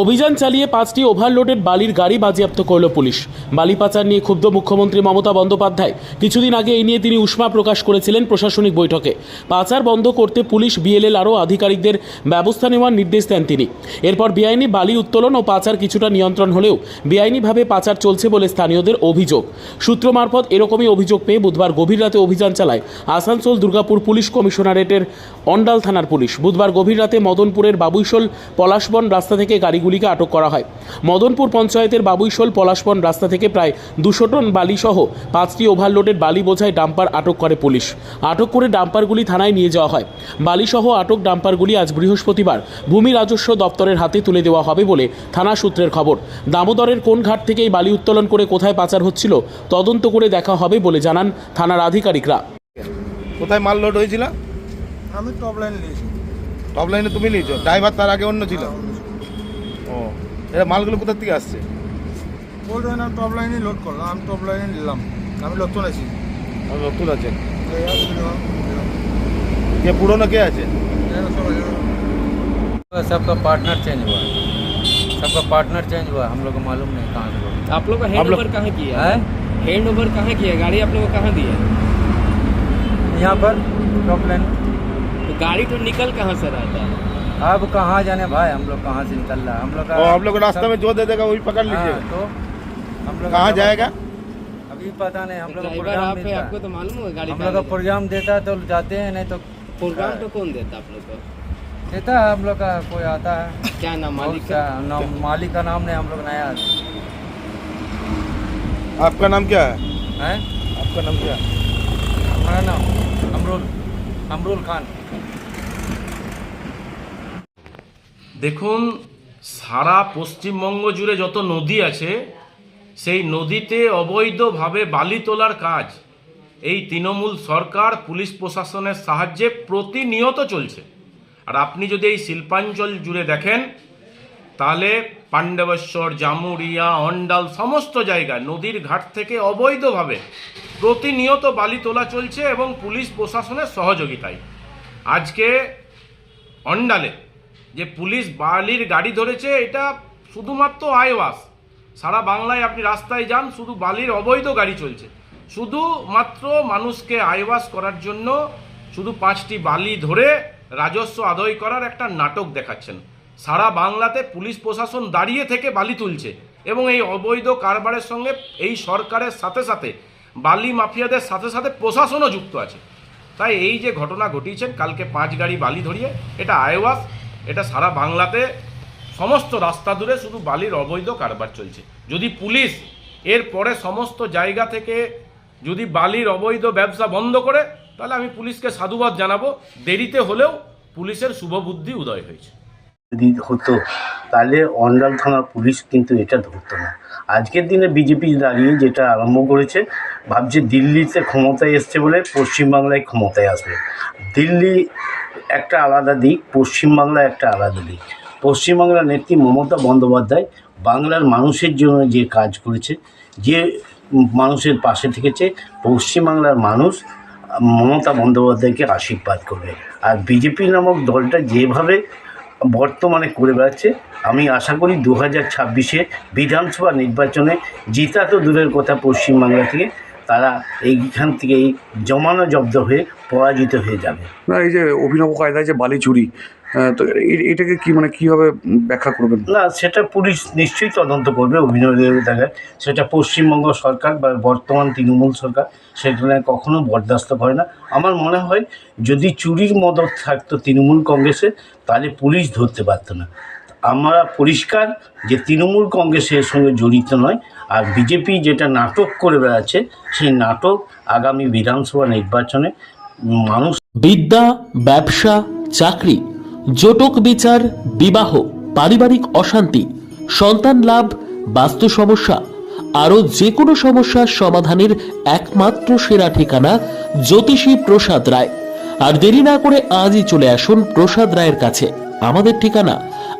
অভিযান চালিয়ে পাঁচটি ওভারলোডেড বালির গাড়ি বাজেয়াপ্ত করল পুলিশ। বালি পাচার নিয়ে ক্ষুব্ধ মুখ্যমন্ত্রী মমতা বন্দ্যোপাধ্যায়। কিছুদিন আগে এই নিয়ে তিনি উষ্মা প্রকাশ করেছিলেন প্রশাসনিক বৈঠকে। পাচার বন্ধ করতে পুলিশ, বিএলএল আরও আধিকারিকদের ব্যবস্থা নেওয়ার নির্দেশ দেন তিনি। এরপর বেআইনি বালি উত্তোলন ও পাচার কিছুটা নিয়ন্ত্রণ হলেও বেআইনিভাবে পাচার চলছে বলে স্থানীয়দের অভিযোগ। সূত্র মারফত এরকমই অভিযোগ পেয়ে বুধবার গভীর রাতে অভিযান চালায় আসানসোল দুর্গাপুর পুলিশ কমিশনারেটের অন্ডাল থানার পুলিশ। বুধবার গভীর রাতে মদনপুরের বাবুইশোল পলাশবন রাস্তা থেকে গাড়িগুলিকে আটক করা হয়। মদনপুর পঞ্চায়েতের বাবুইশোল পলাশপন রাস্তা থেকে প্রায় দুশো টন বালিসহ পাঁচটি ওভারলোডের বালি বোঝায় ডাম্পার আটক করে পুলিশ। আটক করে ডাম্পারগুলি থানায় নিয়ে যাওয়া হয়। বালিসহ আটক ডাম্পারগুলি আজ বৃহস্পতিবার ভূমি রাজস্ব দপ্তরের হাতে তুলে দেওয়া হবে বলে থানা সূত্রের খবর। দামোদরের কোন ঘাট থেকে এই বালি উত্তোলন করে কোথায় পাচার হচ্ছিল তদন্ত করে দেখা হবে বলে জানান থানার আধিকারিকরা। কোথায় মাল লোড হয়েছিল? আমি টপ লাইন নিয়েছি। টপ লাইনে তুমি নিয়েছো? ড্রাইভার তার আগে অন্য ছিল? ও এটা মালগুলো কোথা থেকে আসছে বলবেন আমি টপ লাইনে লোড করলাম আমি টপ লাইনে নিলাম আমি নতুন আছি আমার নতুন আছে এই আছে নিলাম, নিলাম। কে পুরনো কে আছে এই সব আছে। सबका पार्टनर चेंज हुआ है सबका पार्टनर चेंज हुआ है हम लोग को मालूम नहीं कहाँ से हुआ आप लोग का आप हैंड लोग- ओवर कहाँ किया है हैंड ओवर कहाँ किया गाड़ी आप लोग को कहाँ दिया यहाँ पर टॉप लाइन तो गाड़ी तो निकल कहाँ से रहा था अब कहाँ जाने भाई? हम लोग कहाँ से निकल रहा है? हम लोग का हम लोग रास्ते में जो दे देगा वही पकड़ हाँ, लीजिए। तो हम लोग कहाँ जाएगा? अभी पता नहीं हम लोग का प्रोग्राम मिलता आपको तो मालूम होगा गाड़ी हम लोग का प्रोग्राम देता है तो जाते हैं नहीं तो प्रोग्राम तो कौन देता आप लोग को? देता है हम लोग का कोई आता है। क्या नाम मालिक का? नाम मालिक का नाम नहीं हम लोग नया आपका नाम क्या है? है? आपका नाम क्या है? हमारा नाम अमरुल अमरुल खान। দেখুন, সারা পশ্চিমবঙ্গ জুড়ে যত নদী আছে, সেই নদীতে অবৈধভাবে বালি তোলার কাজ এই তৃণমূল সরকার, পুলিশ প্রশাসনের সাহায্যে প্রতিনিয়ত চলছে। আর আপনি যদি এই শিল্পাঞ্চল জুড়ে দেখেন, তাহলে পাণ্ডবেশ্বর জামুরিয়া অন্ডাল সমস্ত জায়গায় নদীর ঘাট থেকে অবৈধভাবে প্রতিনিয়ত বালি তোলা চলছে এবং পুলিশ প্রশাসনের সহযোগিতায়। আজকে অন্ডালে যে পুলিশ বালির গাড়ি ধরেছে, এটা শুধুমাত্র আইওয়াস। সারা বাংলায় আপনি রাস্তায় যান, শুধু বালির অবৈধ গাড়ি চলছে। শুধুমাত্র মানুষকে আইওয়াস করার জন্য শুধু পাঁচটি বালি ধরে রাজস্ব আদায় করার একটা নাটক দেখাচ্ছেন। সারা বাংলাতে পুলিশ প্রশাসন দাঁড়িয়ে থেকে বালি তুলছে এবং এই অবৈধ কারবারের সঙ্গে এই সরকারের সাথে সাথে বালি মাফিয়াদের সাথে সাথে প্রশাসনও যুক্ত আছে। তাই এই যে ঘটনা ঘটিয়েছেন, কালকে পাঁচ গাড়ি বালি ধরিয়ে, এটা আইওয়াস এটা সারা বাংলাতে সমস্ত রাস্তা দূরে শুধু বালির অবৈধ কারবার চলছে। যদি পুলিশ এর পরে সমস্ত জায়গা থেকে যদি বালির অবৈধ ব্যবসা বন্ধ করে, তাহলে আমি পুলিশকে সাধুবাদ জানাব। দেরিতে হলেও পুলিশের শুভবুদ্ধি উদয় হয়েছে। যদি হতো, তাহলে অন্ডাল থানা পুলিশ কিন্তু এটা ধরতো না। আজকের দিনে বিজেপি দাঁড়িয়ে যেটা আরম্ভ করেছে, ভাবছে দিল্লিতে ক্ষমতায় এসছে বলে পশ্চিমবাংলায় ক্ষমতায় আসবে। দিল্লি একটা আলাদা দিক, পশ্চিমবাংলা একটা আলাদা দিক। পশ্চিমবাংলার নেত্রী মমতা বন্দ্যোপাধ্যায় বাংলার মানুষের জন্য যে কাজ করেছে, যে মানুষের পাশে থেকেছে, পশ্চিমবাংলার মানুষ মমতা বন্দ্যোপাধ্যায়কে আশীর্বাদ করবে। আর বিজেপি নামক দলটা যেভাবে বর্তমানে করে বেড়াচ্ছে, আমি আশা করি দু হাজার ছাব্বিশে বিধানসভা নির্বাচনে জিতা তো দূরের কথা পশ্চিমবাংলা থেকে তারা এইখান থেকে এই জমানো জব্দ হয়ে পরাজিত হয়ে যাবে। না এই যে অভিনব কায়দায় যে বালি চুরি তো এটাকে কি মানে কীভাবে ব্যাখ্যা করবেন? না সেটা পুলিশ নিশ্চয়ই তদন্ত করবে অভিনয়ের জায়গায় সেটা পশ্চিমবঙ্গ সরকার বা বর্তমান তৃণমূল সরকার সেখানে কখনো বরদাস্ত করে না। আমার মনে হয় যদি চুরির মদত থাকতো তৃণমূল কংগ্রেসে তাহলে পুলিশ ধরতে পারতো না। আমরা পরিষ্কার যে তৃণমূল কংগ্রেসের সঙ্গে জড়িত নয়, আর বিজেপি যেটা নাটক করে বেড়াচ্ছে, সেই নাটক আগামী বিধানসভা নির্বাচনে মানুষ বিদ্যা, ব্যবসা, চাকরি, জটক বিচার, বিবাহ, পারিবারিক অশান্তি, সন্তান লাভ, বাস্তু সমস্যা, আরও যে কোনো সমস্যার সমাধানের একমাত্র সেরা ঠিকানা জ্যোতিষী প্রসাদ রায়। আর দেরি না করে আজই চলে আসুন প্রসাদ রায়ের কাছে। আমাদের ঠিকানা